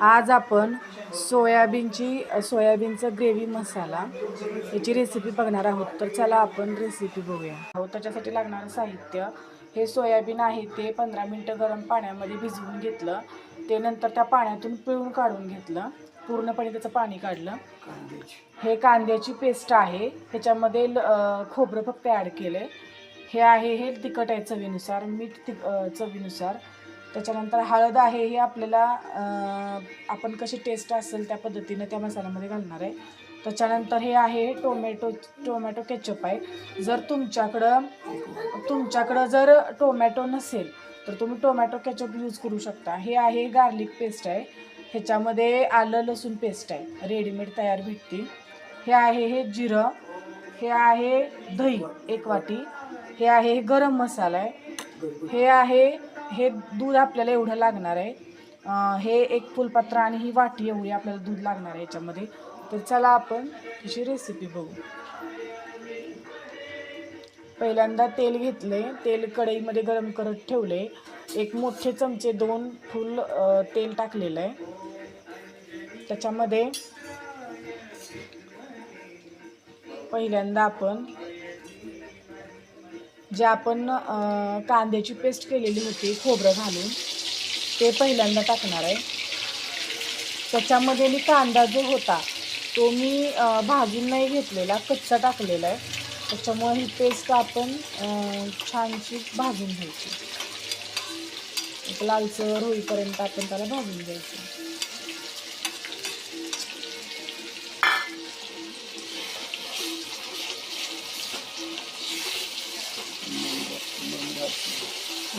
आज आपण सोयाबीनची सोयाबीनचं ग्रेव्ही मसाला याची रेसिपी बघणार आहोत. तर चला आपण रेसिपी बघूया. हो त्याच्यासाठी लागणारं साहित्य हे सोयाबीन आहे ते पंधरा मिनटं गरम पाण्यामध्ये भिजवून घेतलं. ते नंतर त्या पाण्यातून पिळून काढून घेतलं. पूर्णपणे त्याचं पाणी काढलं. हे कांद्याची पेस्ट आहे. त्याच्यामध्ये ल- खोबरं फक्त ॲड केलं आहे हे आहे हे तिखट आहे चवीनुसार मीठ ति चवीनुसार. त्याच्यानंतर हळद आहे हे आपल्याला आपण कशी टेस्ट असेल त्या पद्धतीनं त्या मसाल्यामध्ये घालणार आहे. त्याच्यानंतर हे आहे टोमॅटो टोमॅटो केचप आहे. जर तुमच्याकडं तुमच्याकडं जर टोमॅटो नसेल तर तुम्ही टोमॅटो केचप यूज करू शकता. हे आहे गार्लिक पेस्ट आहे. ह्याच्यामध्ये आलं लसूण पेस्ट आहे. रेडीमेड तयार भेटते हे आहे हे जिरं. हे आहे दही एक वाटी. हे आहे हे गरम मसाला आहे. हे आहे हे दूध आपल्याला एवढं लागणार आहे. हे एक फुलपत्र आणि ही वाटी एवढी आपल्याला दूध लागणार आहे याच्यामध्ये. तर चला आपण तिची रेसिपी बघू. पहिल्यांदा तेल घेतले तेल कढईमध्ये गरम करत ठेवले एक मोठे चमचे दोन फुल तेल टाकलेलं आहे. त्याच्यामध्ये पहिल्यांदा आपण जे आपण कांद्याची पेस्ट केलेली होती खोबरं घालून ते पहिल्यांदा टाकणार आहे. त्याच्यामध्ये मी कांदा जो होता तो मी भाजून नाही घेतलेला कच्चा टाकलेला आहे. त्याच्यामुळे ही पेस्ट आपण छानशी भाजून घ्यायची. लालसर होईपर्यंत आपण त्याला भाजून घ्यायचं.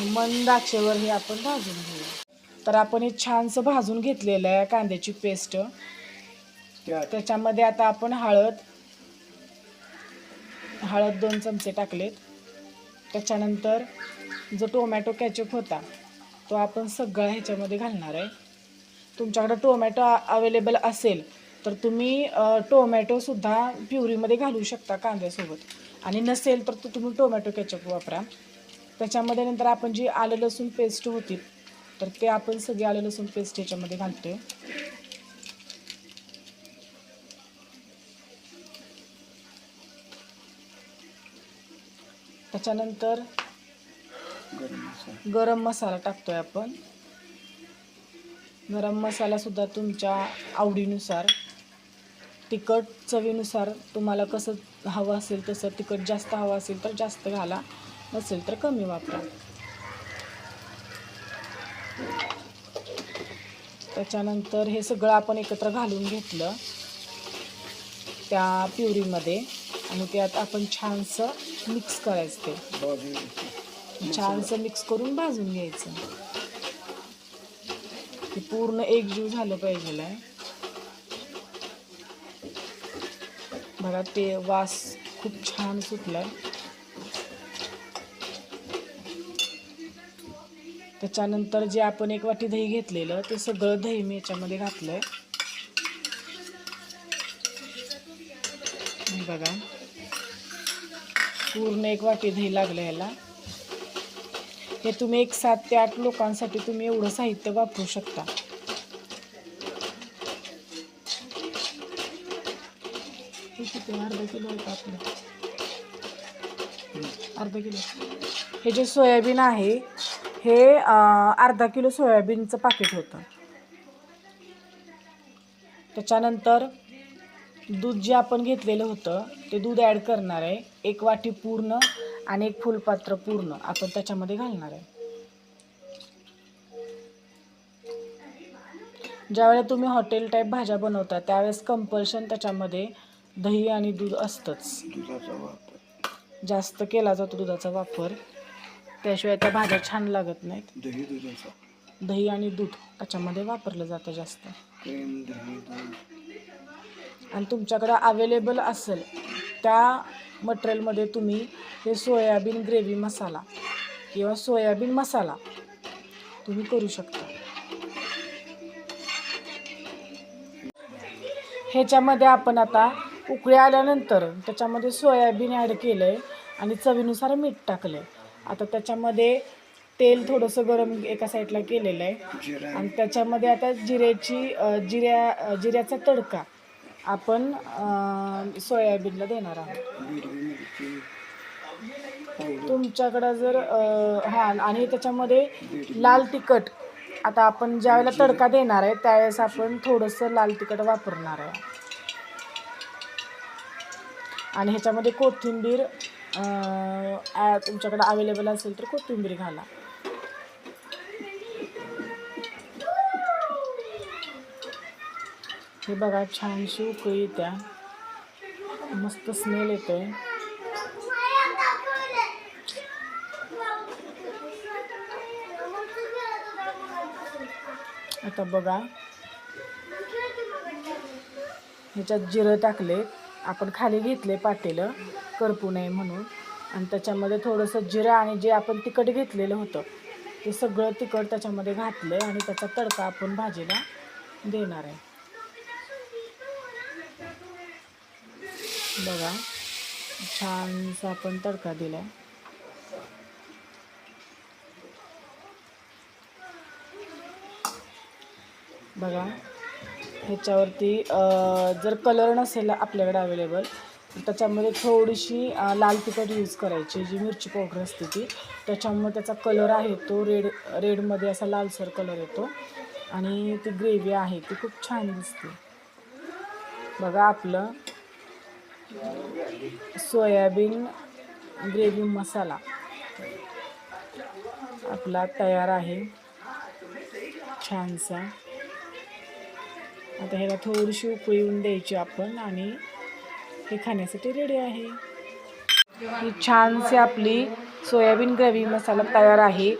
मंद आचेवर हे आपण भाजून घेऊया तर आपण हे छानसं भाजून घेतलेलं आहे कांद्याची पेस्ट. त्याच्यामध्ये आता आपण हळद हळद दोन चमचे टाकलेत. त्याच्यानंतर जो टोमॅटो कॅचअप होता तो आपण सगळा ह्याच्यामध्ये घालणार आहे. तुमच्याकडं टोमॅटो अवेलेबल असेल तर तुम्ही टोमॅटोसुद्धा प्युरीमध्ये घालू शकता कांद्यासोबत. आणि नसेल तर तो तुम्ही टोमॅटो कॅचअप वापरा. त्याच्यामध्ये नंतर आपण जी आलं लसूण पेस्ट होती तर ते आपण सगळी आलं लसूण पेस्ट ह्याच्यामध्ये घालतोय. त्याच्यानंतर गरम मसाला टाकतोय आपण. गरम मसाला सुद्धा तुमच्या आवडीनुसार तिखट चवीनुसार तुम्हाला कसं हवं असेल तसं तिखट जास्त हवं असेल तर जास्त घाला. नसेल तर कमी वापरा. त्याच्यानंतर हे सगळं आपण एकत्र घालून घेतलं. त्या प्युरीमध्ये. आणि त्यात आपण छानसं मिक्स करायचं ते. छानसं मिक्स करून भाजून घ्यायचं. ते पूर्ण एकजीव झालं पाहिजे बघा ते वास खूप छान सुटलाय. त्याच्यानंतर जे आपण एक वाटी दही घेतलेलं ते सगळं दही मी याच्यामध्ये घातलंय. आहे बघा. पूर्ण एक वाटी दही लागलं याला. हे तुम्ही एक सात ते आठ लोकांसाठी तुम्ही एवढं साहित्य वापरू शकता. अर्धा किलो आपलं? अर्धा किलो. हे जे सोयाबीन आहे हे अर्धा किलो सोयाबीनचं पाकिट होतं. त्याच्यानंतर दूध जे आपण घेतलेलं होतं ते दूध ॲड करणार आहे. एक वाटी पूर्ण आणि एक फुलपात्र पूर्ण आपण त्याच्यामध्ये घालणार आहे. ज्यावेळेला तुम्ही हॉटेल टाईप भाज्या बनवता त्यावेळेस कंपल्शन त्याच्यामध्ये दही आणि दूध असतंच. जास्त केला जातो दुधाचा वापर. त्याशिवाय त्या भाज्या छान लागत नाहीत. दही दुधाचा दही आणि दूध त्याच्यामध्ये वापरलं जातं जास्त. प्रेम दही दूध. आणि तुमच्याकडं अवेलेबल असेल त्या मटेरियलमध्ये तुम्ही हे सोयाबीन ग्रेव्ही मसाला किंवा सोयाबीन मसाला तुम्ही करू शकता. ह्याच्यामध्ये आपण आता उकळी आल्यानंतर त्याच्यामध्ये सोयाबीन ॲड केलं आहे आणि चवीनुसार मीठ टाकलं आहे आता त्याच्यामध्ये तेल थोडंसं गरम एका साईडला केलेलं आहे. आणि त्याच्यामध्ये आता जिऱ्याची जिऱ्या जिऱ्याचा तडका आपण सोयाबीनला देणार आहोत. तुमच्याकडं जर हां आणि त्याच्यामध्ये लाल तिखट आता आपण ज्यावेळेला तडका देणार आहे त्यावेळेस आपण थोडंसं लाल तिखट वापरणार आहे आणि ह्याच्यामध्ये कोथिंबीर तुमच्याकडे अवेलेबल असेल तर कोथिंबीर घाला. हे बघा छानशी उकळी त्या मस्त स्मेल येते आता बघा. ह्याच्यात जिरं टाकले आपण खाली घेतले पातेलं करपू नये म्हणून. आणि त्याच्यामध्ये थोडंसं जिरं आणि जे आपण तिखट घेतलेलं होतं ते सगळं तिखट त्याच्यामध्ये घातलं आहे आणि त्याचा तडका आपण भाजीला देणार आहे. बघा छानसा आपण तडका दिला आहे बघा ह्याच्यावरती जर कलर नसेल आपल्याकडे अवेलेबल त्याच्यामध्ये थोडीशी लाल तिखट यूज करायची जी मिरची पावडर असते ती. त्याच्यामुळे त्याचा कलर आहे तो रेड रेडमध्ये असा लालसर कलर येतो. आणि ती ग्रेव्ही आहे ती खूप छान दिसते. बघा आपलं सोयाबीन ग्रेव्ही मसाला. आपला तयार आहे. छानसा. आता ह्याला थोडीशी उकळी येऊन द्यायची आपण आणि हे खाण्यासाठी रेडी आहे. ही छानशी आपली सोयाबीन ग्रेव्ही मसाला तयार आहे.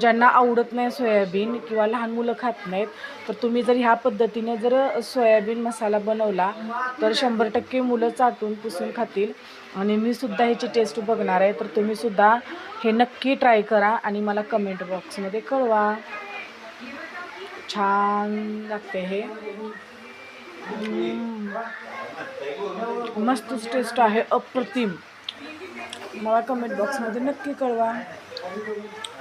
ज्यांना आवडत नाही सोयाबीन किंवा लहान मुलं खात नाहीत तर तुम्ही जर ह्या पद्धतीने जर सोयाबीन मसाला बनवला तर शंभर टक्के मुलं चाटून पुसून खातील. आणि मी सुद्धा ह्याची टेस्ट बघणार आहे तर तुम्ही सुद्धा हे नक्की ट्राय करा आणि मला कमेंट बॉक्समध्ये कळवा. छान लागते हे. मस्त मस्तच टेस्ट आहे अप्रतिम. मला कमेंट बॉक्समध्ये नक्की कळवा.